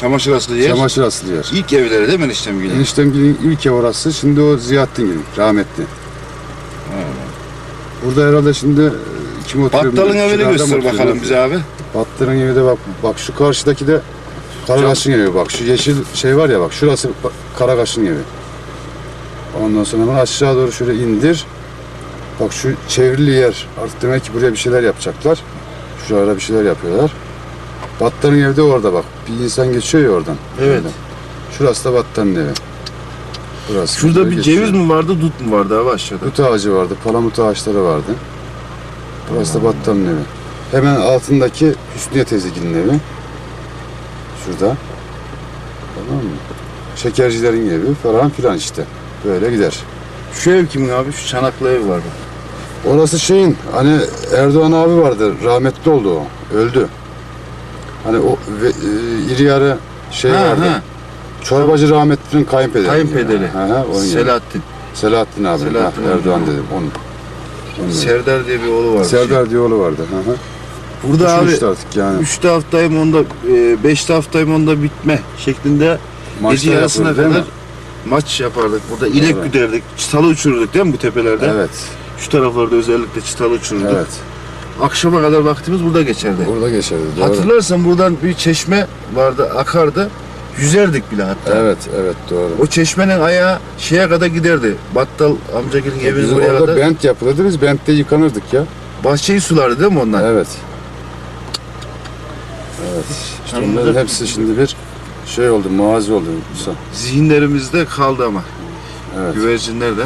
Çamaşır aslı yer. Çamaşır aslı yer. İlk evleri değil mi eniştem gibi? Eniştemgilin ilk ev orası. Şimdi o Ziyaettin rahmetli. Burada herhalde şimdi e, kim oturuyor? Battalın bilmiyorum. evini göster oturuyor? bakalım bize abi. Battalın evi de bak, bak şu karşıdaki de Karakaş'ın evi bak. Şu yeşil şey var ya bak şurası ba- Karakaş'ın evi. Ondan sonra hemen aşağı doğru şöyle indir. Bak şu çevrili yer. Artık demek ki buraya bir şeyler yapacaklar. Şuralara bir şeyler yapıyorlar. Battalın evi de orada bak. Bir insan geçiyor ya oradan. Evet. Öyle. Şurası da Battalın evi. Burası. Şurada bir geçiyor. ceviz mi vardı, dut mu vardı abi aşağıda? Dut ağacı vardı, palamut ağaçları vardı. Burası da Battal'ın evi. Hemen altındaki Hüsniye teyzeginin evi. Şurada. Tamam mı? Şekercilerin evi falan filan işte. Böyle gider. Şu ev kimin abi? Şu çanaklı ev vardı. Orası şeyin, hani Erdoğan abi vardı, rahmetli oldu o, öldü. Hani o ve, e, iri yarı şey Ha, vardı. ha. Çorbacı rahmetlinin kayınpederi. Kayınpederi. Ha, ha, onun yani. Selahattin. Selahattin abi. Selahattin ha, abi. Erdoğan dedim. Onun. onun. Serdar diye bir oğlu vardı. Serdar diye oğlu vardı. Hı hı. Burada abi Uçmuştu artık yani. Üçte haftayım onda, e, beşte haftayım onda bitme şeklinde gece yarısına değil kadar mi? maç yapardık. Burada inek Evet. güderdik, çıtalı uçururduk değil mi bu tepelerde? Evet. Şu taraflarda özellikle çıtalı uçururduk. Evet. Akşama kadar vaktimiz burada geçerdi. Orada geçerdi. Doğru. Hatırlarsan buradan bir çeşme vardı, akardı. Yüzerdik bile hatta. Evet, evet doğru. O çeşmenin ayağı şeye kadar giderdi. Battal amcagilin evinin Bizim oraya orada kadar. bent yapılırdı. Biz bentte yıkanırdık ya. Bahçeyi sulardı değil mi onlar? Evet. Evet. İşte Anladım. onların hepsi şimdi bir şey oldu, muazi oldu. Musa. Zihinlerimizde kaldı ama. Evet. Güvercinler de.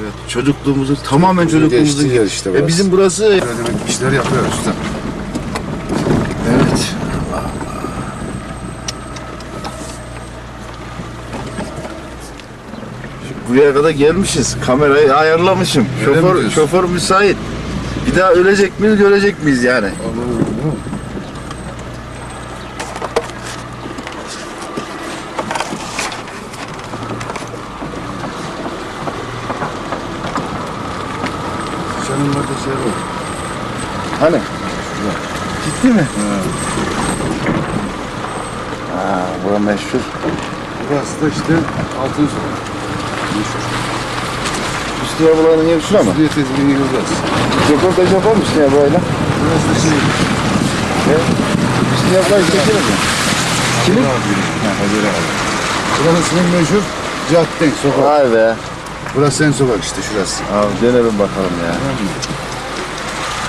Evet. Çocukluğumuzu, tamamen çocukluğumuzu. Geçtiği yer işte burası. E bizim burası... Böyle demek işler yapıyoruz usta. Evet. Buraya kadar gelmişiz. Kamerayı ayarlamışım. Öyle mi Şoför, diyorsun? şoför müsait. Bir daha ölecek miyiz, görecek miyiz yani? Senin burada şey var. Hani? Ciddi mi? Ha, bura meşhur. Burası da işte altın sokak. Meşhur. Üstü yabaların yeri şuna mı? Hüsniye tezgahını göreceğiz. Röportaj yapar mısın ya böyle? Burası da şey. Üstü yabaları çekelim mi? Kimin? Ha, abi. Burası senin meşhur cadden sokak. Vay be. Burası senin sokak işte şurası. Abi denelim bakalım ya.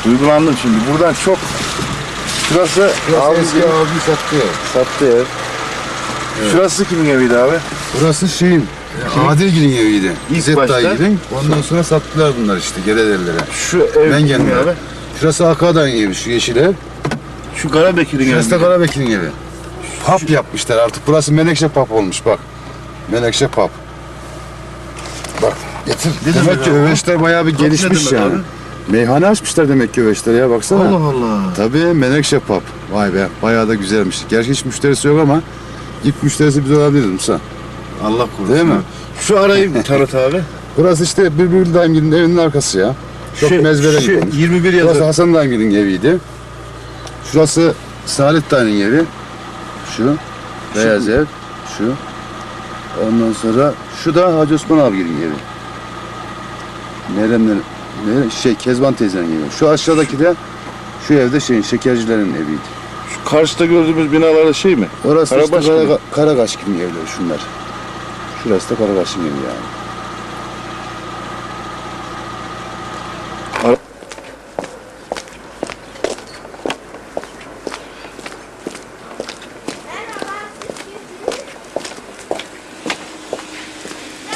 Duygulandım şimdi. Buradan çok Şurası Burası abi eski abi sattı sattı ev. Şurası kimin eviydi abi? Burası şeyin, Adilgil'in eviydi. İlk İzzet başta- Dayıgil'in. Ondan sonra sattılar bunlar işte Geredelilere. Şu ev Ben kimin geldim abi? Şurası Akaday'ın evi, şu yeşil ev. Şu Karabekir'in Şurası da evi. Karabekir'in evi. Pub yapmışlar artık. Burası Menekşe Pub olmuş bak. Menekşe Pub. Bak getir. Demek ki? Öveçler bayağı bir gelişmiş yani. abi? Meyhane açmışlar demek ki Öveçler ya baksana. Allah Allah. Tabii Menekşe Pub. Vay be bayağı da güzelmiş. Gerçi hiç müşterisi yok ama ilk müşterisi biz olabiliriz Musa. Allah korusun. Değil mi? Şu arayı bir tanıt abi. Burası işte Bülbül Daimgil'in evinin arkası ya. Çok şu, mezbele şu bir olmuş. 21 Burası yazı. Hasan Daimgil'in eviydi. Şurası Salih Dayı'nın evi. Şu. Beyaz ev. Şu. Ondan sonra şu da Hacı Osman abinin evi. Meryem'lerin ne- şey Kezban teyzenin evi. Şu aşağıdaki de şu evde şeyin şekercilerin eviydi. Şu karşıda gördüğümüz binalarda şey mi? Orası Karabaş işte. Karaga, Karagaşkin evleri şunlar. Şurası da Karagaşkin evi yani.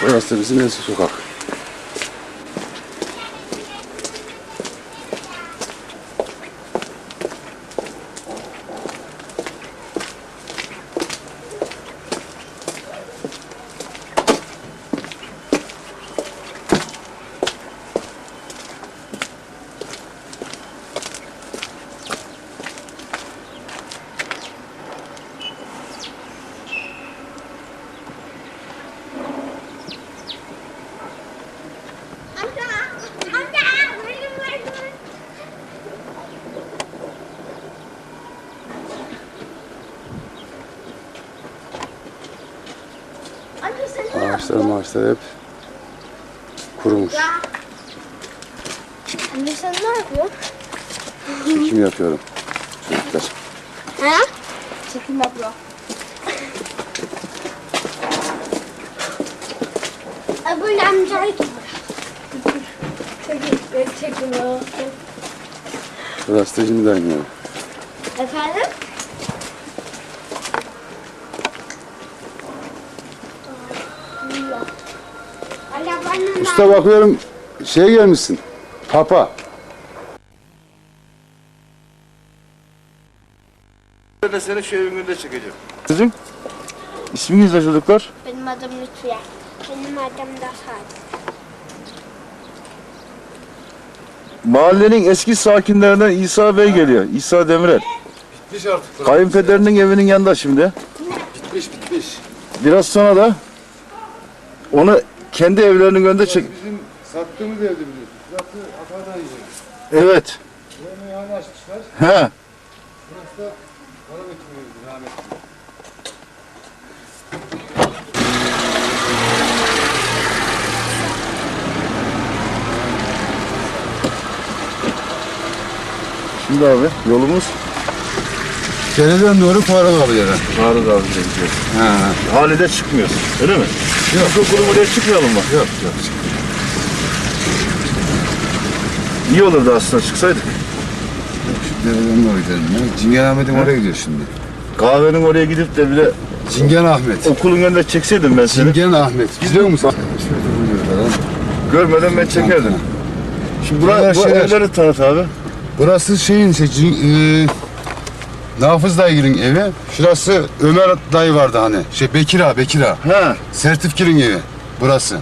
Burası da bizim eski sokak. Ağaçlar maaşlar hep kurumuş. Anne sen ne yapıyorsun? Çekim yapıyorum. Çocuklar. Ha? Çekim yapıyor. Öbür amcayı kim? Çekim, çekim Burası da şimdi aynı. Efendim? Usta bakıyorum şey gelmişsin. Papa. Ben de seni şu evin önünde çekeceğim. Sizin isminiz ne çocuklar? Benim adım Lütfiye. Benim adım da. Mahallenin eski sakinlerinden İsa Bey geliyor. İsa Demirel. Bitmiş artık. Kayınpederinin evinin yanında şimdi. Bitmiş bitmiş. Biraz sonra da onu kendi evlerinin önünde çek. Bizim sattığımız evde biliyorsun. Burası Afadan yiyecek. Evet. Bu meyhane açmışlar. He. Burası da para götürüyoruz rahmetli. Şimdi abi yolumuz Dereden doğru para kalıyor. Ağrı Dağı'na gidiyor. Ha. Halide çıkmıyoruz. Öyle mi? Yok. Bu kurum oraya çıkmayalım mı? Yok yok. İyi olurdu aslında çıksaydık. Şu dereden doğru gidelim ya. Cingen Ahmet'in oraya gidiyor şimdi. Kahvenin oraya gidip de bile Cingen Ahmet. okulun önünde çekseydim ben seni. Cingen Ahmet. Biliyor musun? Buluyor falan. Görmeden ben çekerdim. Şimdi bura, Şeyler, bu şeyler. evleri tanıt abi. Burası şeyin şey, cin- e, Nafız dayının evi. Şurası Ömer dayı vardı hani. Şey Bekir ağa, Bekir ağa. Ha. Sertifkir'in evi. Burası.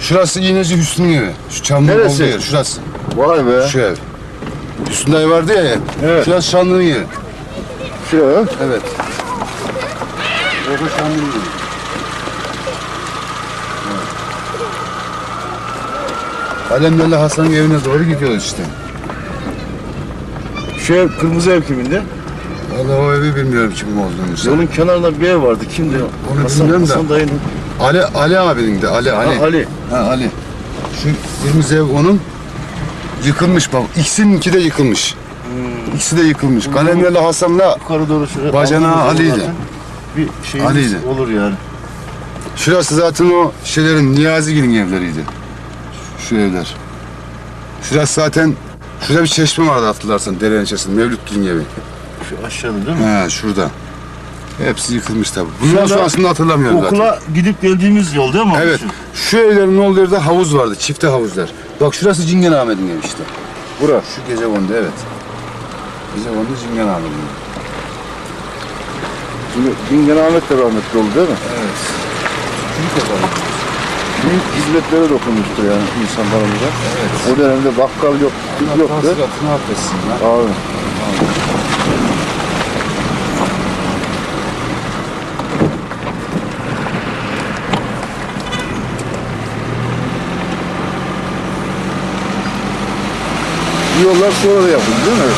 Şurası İğneci Hüsnü'nün evi. Şu çamlığın Neresi? olduğu yer. Şurası. Vay be. Şu ev. Hüsnü dayı vardı ya ev. Evet. Şurası Şanlı'nın yeri. Şu. Evet. Orada Şanlı'nın yeri. Alemlerle Hasan'ın evine doğru gidiyoruz işte. Şu ev kırmızı ev kimindi? Vallahi o evi bilmiyorum kimin olduğunu. Yolun kenarında bir ev vardı. Kimdi? Onu Hasan, bilmiyorum da. Hasan dayının. Ali Ali abinin de Ali Ali. Ha, Ali. Ha Ali. Şu kırmızı ev onun yıkılmış bak. İkisininki de yıkılmış. İkisi de yıkılmış. Kalemlerle Hasan'la Yukarı doğru şuraya. Bacanağı aldığımız Ali'ydi. zaten Bir şeyimiz Ali'ydi. olur yani. şurası zaten o şeylerin Niyazigil'in evleriydi. Şu evler. Şurası zaten şurada bir çeşme vardı hatırlarsan derenin içerisinde Mevlütgil'in evi. Şu aşağıda değil mi? He şurada. Hepsi yıkılmış tabii. Bundan Şurada sonrasını hatırlamıyorum zaten. Okula gidip geldiğimiz yol değil mi? abi Evet. şu? Şu evlerin olduğu yerde havuz vardı. Çifte havuzlar. Bak şurası Cingen Ahmet'in evi işte. Bura. Şu gece kondu evet. Gece kondu Cingen Ahmet'in evi. Şimdi Dingen Ahmet de rahmetli oldu değil mi? Evet. Büyük hizmetlere dokunmuştur yani insanlarımıza. Evet. O dönemde bakkal yok, tuz yoktu. Hasratını affetsin ya. Abi. Yollar sonra da yapıldı değil mi?